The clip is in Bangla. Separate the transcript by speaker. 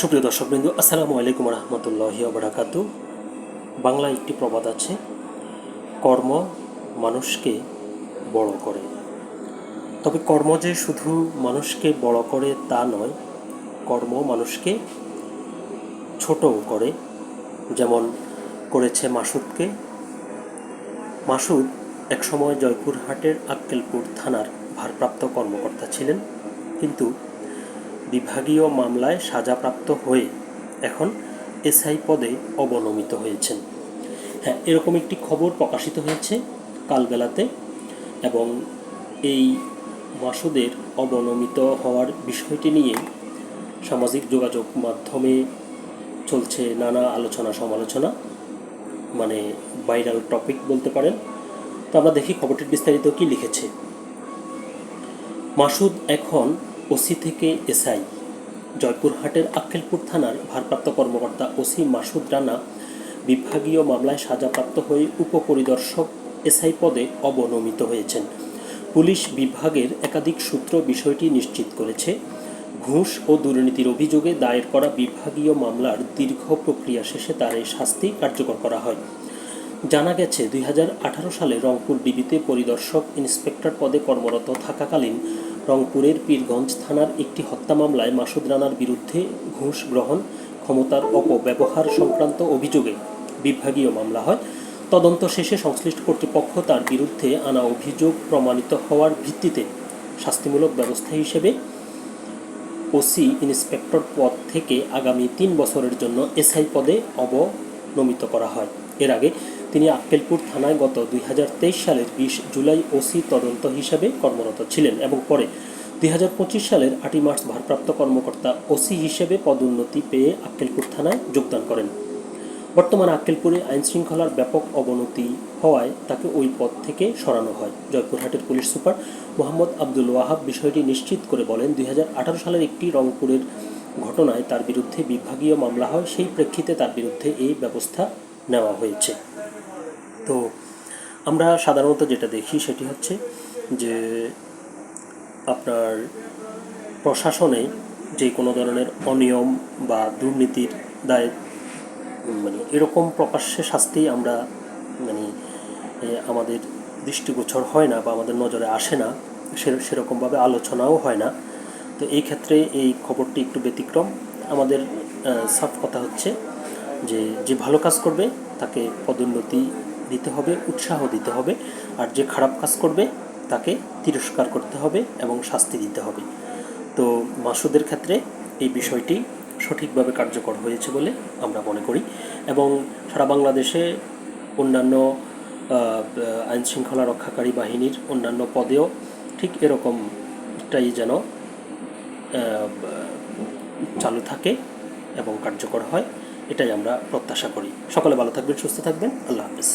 Speaker 1: সুপ্রিয় দর্শকবৃন্দ আসসালামু আলাইকুম রহমতুল্লাহি বারাকাতু। বাংলায় একটি প্রবাদ আছে, কর্ম মানুষকে বড় করে। তবে কর্ম যে শুধু মানুষকে বড় করে তা নয়, কর্ম মানুষকে ছোটও করে। যেমন করেছে মাসুদকে, মাসুদ একসময় জয়পুরহাটের আক্কেলপুর থানার ভারপ্রাপ্ত কর্মকর্তা ছিলেন, কিন্তু বিভাগীয় মামলায় সাজাপ্রাপ্ত হয়ে এখন এসআই পদে অবনমিত হয়েছেন। হ্যাঁ এরকম একটি খবর প্রকাশিত হয়েছে কালবেলাতে এবং এই মাসুদের অবনমিত হওয়ার বিষয়টি নিয়ে সামাজিক যোগাযোগ মাধ্যমে চলছে নানা আলোচনা সমালোচনা মানে ভাইরাল টপিক বলতে পারেন। তো আমরা দেখি খবরটির বিস্তারিত কি লিখেছে। মাসুদ এখন ওসি থেকে এসআই। জয়পুরহাটের আক্কেলপুর থানার ভারপ্রাপ্ত কর্মকর্তা ওসি মাসুদ রানা বিভাগীয় মামলায় সাজাপ্রাপ্ত হয়ে উপপরিদর্শক এসআই পদে অবনমিত হয়েছেন। পুলিশ বিভাগের একাধিক সূত্র বিষয়টি নিশ্চিত করেছে। ঘুষ ও দুর্নীতির অভিযোগে দায়ের করা বিভাগীয় মামলার দীর্ঘ প্রক্রিয়া শেষে তার এই শাস্তি কার্যকর করা হয়। জানা গেছে, দুই হাজার আঠারো সালে রংপুর ডিবিতে পরিদর্শক ইন্সপেক্টর পদে কর্মরত থাকাকালীন রংপুরের পীরগঞ্জ থানার একটি হত্যা মামলায় মাসুদ রানার বিরুদ্ধে ঘুষ গ্রহণ, ক্ষমতার অপব্যবহার সংক্রান্ত অভিযোগে বিভাগীয় মামলা হয়। তদন্ত শেষে সংশ্লিষ্ট কর্তৃপক্ষ তার বিরুদ্ধে আনা অভিযোগ প্রমাণিত হওয়ার ভিত্তিতে শাস্তিমূলক ব্যবস্থা হিসেবে ওসি ইন্সপেক্টর পদ থেকে আগামী তিন বছরের জন্য এসআই পদে অবনমিত করা হয়। এর আগে তিনি আক্কেলপুর থানায় গত দুই হাজার তেইশ সালের বিশ জুলাই ওসি তদন্ত হিসাবে কর্মরত ছিলেন এবং পরে দুই হাজার পঁচিশ সালের আটই মার্চ ভারপ্রাপ্ত কর্মকর্তা ওসি হিসেবে পদোন্নতি পেয়ে আক্কেলপুর থানায় যোগদান করেন। বর্তমানে আক্কেলপুরে আইন শৃঙ্খলার ব্যাপক অবনতি হওয়ায় তাকে ওই পদ থেকে সরানো হয়। জয়পুরহাটের পুলিশ সুপার মোহাম্মদ আব্দুল ওয়াহাব বিষয়টি নিশ্চিত করে বলেন, দুই হাজার আঠারো সালের একটি রংপুরের ঘটনায় তার বিরুদ্ধে বিভাগীয় মামলা হয়, সেই প্রেক্ষিতে তার বিরুদ্ধে এই ব্যবস্থা নেওয়া হয়েছে। তো আমরা সাধারণত যেটা দেখি সেটি হচ্ছে যে আপনার প্রশাসনে যে কোনো ধরনের অনিয়ম বা দুর্নীতির দায় মানে এরকম প্রকাশ্যে শাস্তি আমরা মানে আমাদের দৃষ্টিগোচর হয় না বা আমাদের নজরে আসে না সেরকমভাবে আলোচনাও হয় না। তো এই ক্ষেত্রে এই খবরটি একটু ব্যতিক্রম। আমাদের সাফ কথা হচ্ছে যে যে ভালো কাজ করবে তাকে পদোন্নতি দিতে হবে, উৎসাহ দিতে হবে। আর যে খারাপ কাজ করবে, তাকে তিরস্কার করতে হবে এবং শাস্তি দিতে হবে। তো মাসুদের ক্ষেত্রে এই বিষয়টি সঠিকভাবে কার্যকর হয়েছে বলে আমরা মনে করি এবং সারা বাংলাদেশে অন্যান্য আইন শৃঙ্খলা রক্ষাকারী বাহিনীর অন্যান্য পদেও ঠিক এরকমটাই যেন চালু থাকে এবং কার্যকর হয়, এটাই আমরা প্রত্যাশা করি। সকলে ভালো থাকবেন, সুস্থ থাকবেন। আল্লাহ হাফিজ।